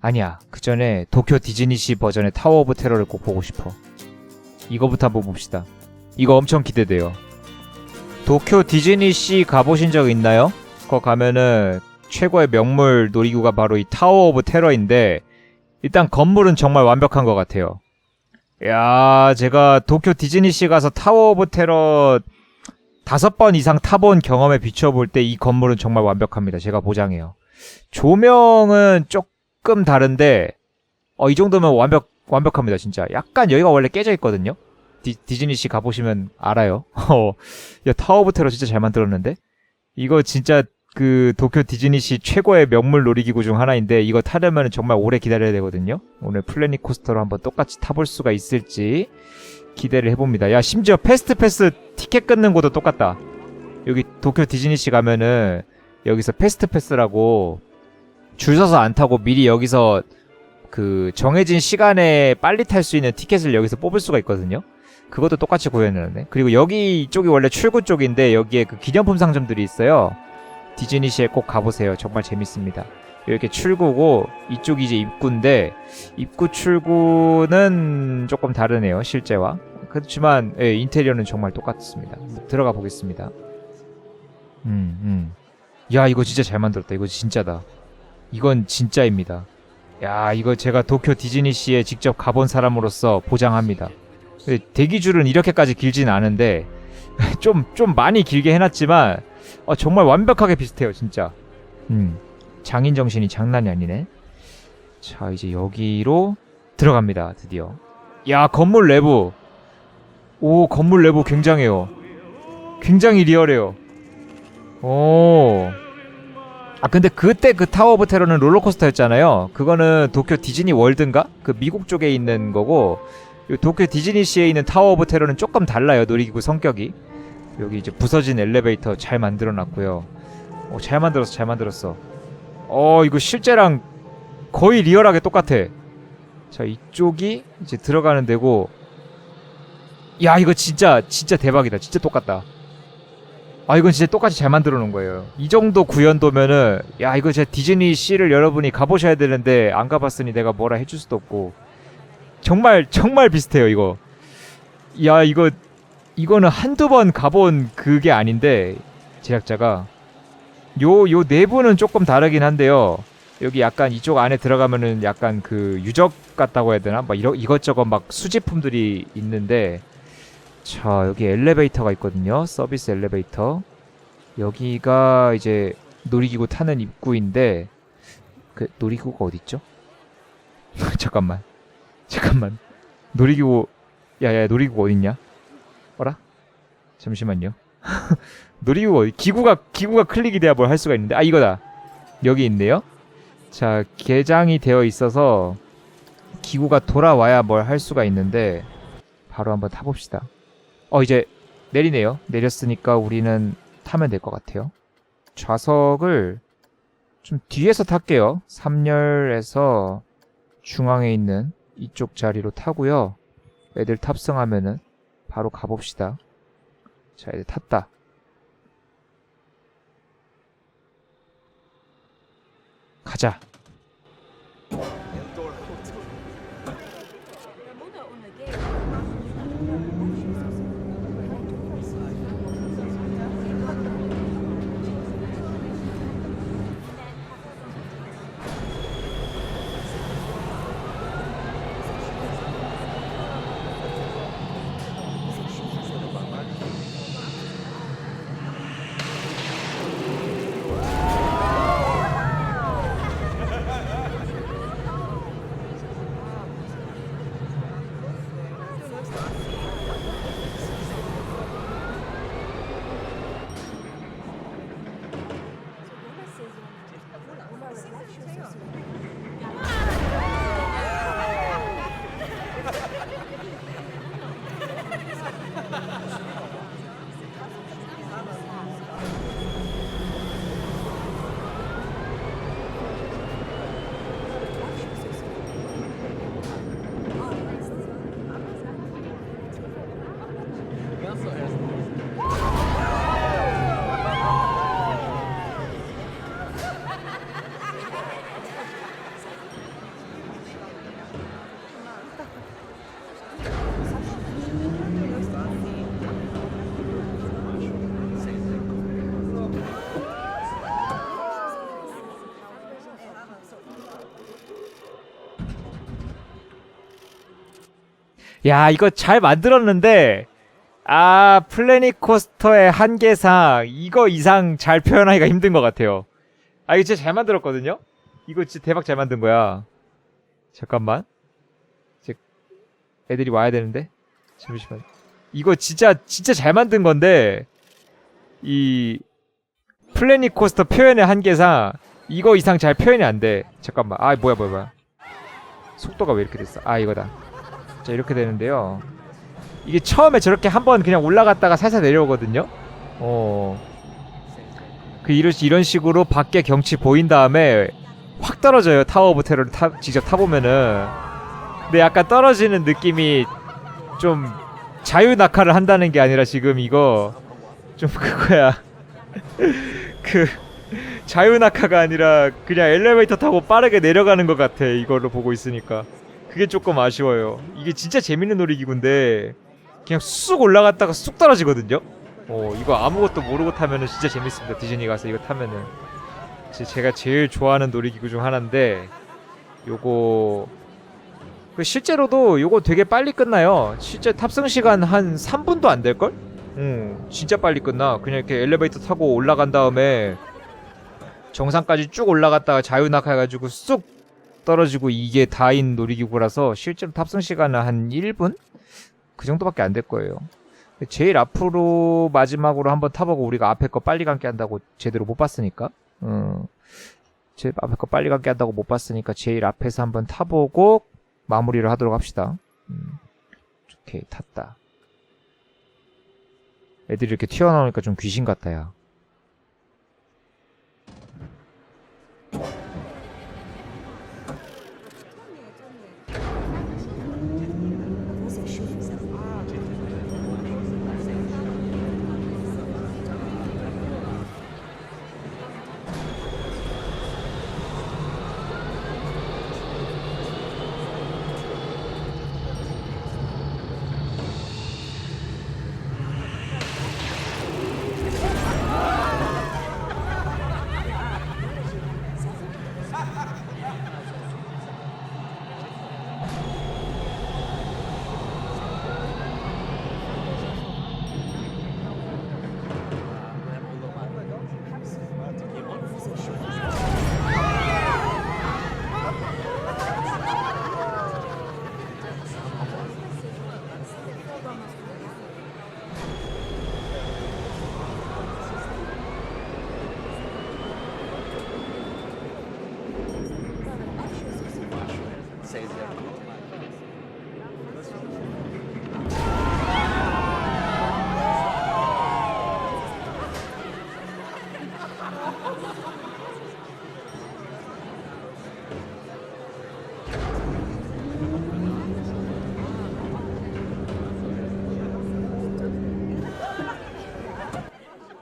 아니야. 그 전에 도쿄 디즈니시 버전의 타워 오브 테러를 꼭 보고 싶어. 이거부터 한번 봅시다. 이거 엄청 기대돼요. 도쿄 디즈니시 가보신 적 있나요? 거 가면은 최고의 명물 놀이기구가 바로 이 타워 오브 테러인데 일단 건물은 정말 완벽한 것 같아요. 야, 제가 도쿄 디즈니시 가서 타워 오브 테러 다섯 번 이상 타본 경험에 비춰볼 때 이 건물은 정말 완벽합니다. 제가 보장해요. 조명은 조금 다른데 어, 이 정도면 완벽 완벽합니다, 진짜. 약간 여기가 원래 깨져 있거든요. 디, 디즈니시 가보시면 알아요. 어, 야, 타워 오브 테러 진짜 잘 만들었는데? 이거 진짜 그 도쿄 디즈니시 최고의 명물 놀이기구 중 하나인데 이거 타려면 정말 오래 기다려야 되거든요. 오늘 플래닛 코스터로 한번 똑같이 타볼 수가 있을지 기대를 해봅니다. 야 심지어 패스트 패스 티켓 끊는 곳도 똑같다. 여기 도쿄 디즈니시 가면은 여기서 패스트 패스라고 줄 서서 안 타고 미리 여기서 그 정해진 시간에 빨리 탈 수 있는 티켓을 여기서 뽑을 수가 있거든요. 그것도 똑같이 구현해놨네. 그리고 여기 이쪽이 원래 출구 쪽인데 여기에 그 기념품 상점들이 있어요. 디즈니시에 꼭 가보세요. 정말 재밌습니다. 이렇게 출구고 이쪽이 이제 입구인데 입구 출구는 조금 다르네요. 실제와. 그렇지만 예, 인테리어는 정말 똑같습니다. 들어가 보겠습니다. 음, 음. 야, 이거 진짜 잘 만들었다. 이거 진짜다. 이건 진짜입니다. 야, 이거 제가 도쿄 디즈니시에 직접 가본 사람으로서 보장합니다. 대기줄은 이렇게까지 길진 않은데 좀 좀 많이 길게 해놨지만 어, 정말 완벽하게 비슷해요, 진짜. 음, 장인 정신이 장난이 아니네. 자, 이제 여기로 들어갑니다, 드디어. 야, 건물 내부. 오, 건물 내부 굉장해요. 굉장히 리얼해요. 오. 아, 근데 그때 그 타워 오브 테러는 롤러코스터였잖아요. 그거는 도쿄 디즈니 월드인가? 그 미국 쪽에 있는 거고, 요 도쿄 디즈니시에 있는 타워 오브 테러는 조금 달라요, 놀이기구 성격이. 여기 이제 부서진 엘리베이터 잘 만들어 놨고요. 어, 잘 만들었어, 잘 만들었어. 어, 이거 실제랑 거의 리얼하게 똑같아. 자, 이쪽이 이제 들어가는 데고. 야, 이거 진짜, 진짜 대박이다. 진짜 똑같다. 아, 이건 진짜 똑같이 잘 만들어 놓은 거예요. 이 정도 구현도면은, 야, 이거 진짜 디즈니 씨를 여러분이 가보셔야 되는데, 안 가봤으니 내가 뭐라 해줄 수도 없고. 정말, 정말 비슷해요, 이거. 야, 이거, 이거는 한두 번 가본 그게 아닌데 제작자가 요 요 내부는 조금 다르긴 한데요. 여기 약간 이쪽 안에 들어가면은 약간 그 유적 같다고 해야 되나? 막 이러, 이것저것 막 수집품들이 있는데 자 여기 엘리베이터가 있거든요. 서비스 엘리베이터 여기가 이제 놀이기구 타는 입구인데 그 놀이기구가 어디 있죠? 잠깐만 잠깐만 놀이기구 야야 놀이기구 어딨냐? 어라? 잠시만요. 놀이기구 어디? 기구가 기구가 클릭이 돼야 뭘 할 수가 있는데 아 이거다. 여기 있네요. 자 개장이 되어 있어서 기구가 돌아와야 뭘 할 수가 있는데 바로 한번 타봅시다. 어 이제 내리네요. 내렸으니까 우리는 타면 될 것 같아요. 좌석을 좀 뒤에서 탈게요. 3열에서 중앙에 있는 이쪽 자리로 타고요. 애들 탑승하면은 바로 가봅시다. 자, 이제 탔다. 가자. 야 이거 잘 만들었는데 아 플래닛 코스터의 한계상 이거 이상 잘 표현하기가 힘든 것 같아요. 아 이거 진짜 잘 만들었거든요? 이거 진짜 대박 잘 만든 거야. 잠깐만. 이제 애들이 와야 되는데? 잠시만 이거 진짜 진짜 잘 만든 건데 이 플래닛 코스터 표현의 한계상 이거 이상 잘 표현이 안 돼. 잠깐만. 아 뭐야 뭐야 뭐야. 속도가 왜 이렇게 됐어? 아 이거다 자 이렇게 되는데요. 이게 처음에 저렇게 한번 그냥 올라갔다가 살살 내려오거든요. 어 그 이런, 이런 식으로 밖에 경치 보인 다음에 확 떨어져요 타워 오브 테러를 타, 직접 타보면은. 근데 약간 떨어지는 느낌이 좀 자유 낙하를 한다는 게 아니라 지금 이거 좀 그거야. 그 자유 낙하가 아니라 그냥 엘리베이터 타고 빠르게 내려가는 것 같아 이걸로 보고 있으니까 그게 조금 아쉬워요. 이게 진짜 재밌는 놀이기구인데 그냥 쑥 올라갔다가 쑥 떨어지거든요? 어 이거 아무것도 모르고 타면은 진짜 재밌습니다. 디즈니 가서 이거 타면은. 제- 제가 제일 좋아하는 놀이기구 중 하나인데 요거 그 실제로도 요거 되게 빨리 끝나요. 실제 탑승 시간 한 3분도 안 될걸? 응 진짜 빨리 끝나. 그냥 이렇게 엘리베이터 타고 올라간 다음에 정상까지 쭉 올라갔다가 자유낙하 해가지고 쑥 떨어지고 이게 다인 놀이기구라서 실제로 탑승 시간은 한 1분? 그 정도밖에 안 될 거예요. 제일 앞으로 마지막으로 한번 타보고 우리가 앞에 거 빨리 감게 한다고 제대로 못 봤으니까. 음, 제 앞에 거 빨리 감게 한다고 못 봤으니까 제일 앞에서 한번 타보고 마무리를 하도록 합시다. 음, 오케이 탔다. 애들이 이렇게 튀어나오니까 좀 귀신 같다 야.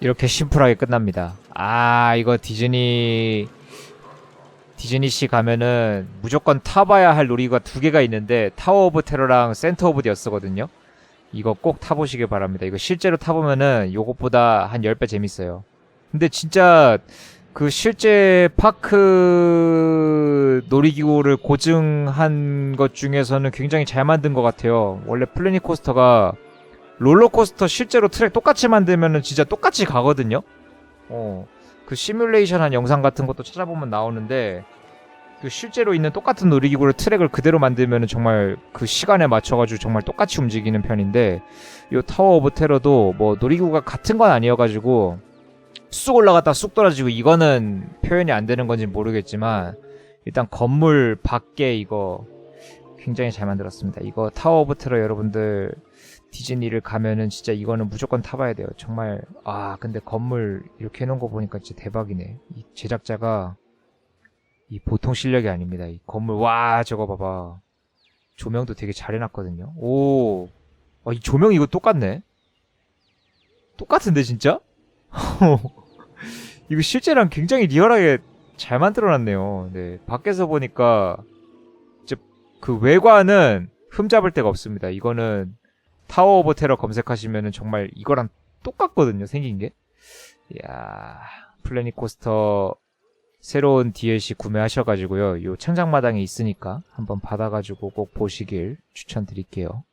이렇게 심플하게 끝납니다. 아, 이거 디즈니 디즈니시 가면은 무조건 타봐야 할 놀이가 두 개가 있는데 타워 오브 테러랑 센터 오브 디어스거든요. 이거 꼭 타보시길 바랍니다. 이거 실제로 타보면은 요것보다 한 10배 재밌어요. 근데 진짜 그 실제 파크 놀이기구를 고증한 것 중에서는 굉장히 잘 만든 것 같아요. 원래 플래닛 코스터가 롤러코스터 실제로 트랙 똑같이 만들면은 진짜 똑같이 가거든요. 어, 그 시뮬레이션 한 영상 같은 것도 찾아보면 나오는데 그 실제로 있는 똑같은 놀이기구를 트랙을 그대로 만들면은 정말 그 시간에 맞춰가지고 정말 똑같이 움직이는 편인데 요 타워 오브 테러도 뭐 놀이기구가 같은 건 아니어가지고 쑥 올라갔다 쑥 떨어지고 이거는 표현이 안 되는 건지 모르겠지만 일단 건물 밖에 이거 굉장히 잘 만들었습니다. 이거 타워 오브 테러 여러분들 디즈니를 가면은 진짜 이거는 무조건 타봐야 돼요. 정말 아 근데 건물 이렇게 해놓은 거 보니까 진짜 대박이네. 이 제작자가 이 보통 실력이 아닙니다. 이 건물 와 저거 봐봐 조명도 되게 잘 해놨거든요. 오, 아, 이 조명 이거 똑같네. 똑같은데 진짜? 이거 실제랑 굉장히 리얼하게 잘 만들어놨네요. 네 밖에서 보니까 이제 그 외관은 흠잡을 데가 없습니다. 이거는 타워 오브 테러 검색하시면은 정말 이거랑 똑같거든요, 생긴 게. 이야, 플래닛 코스터 새로운 DLC 구매하셔가지고요. 요 창작마당에 있으니까 한번 받아가지고 꼭 보시길 추천드릴게요.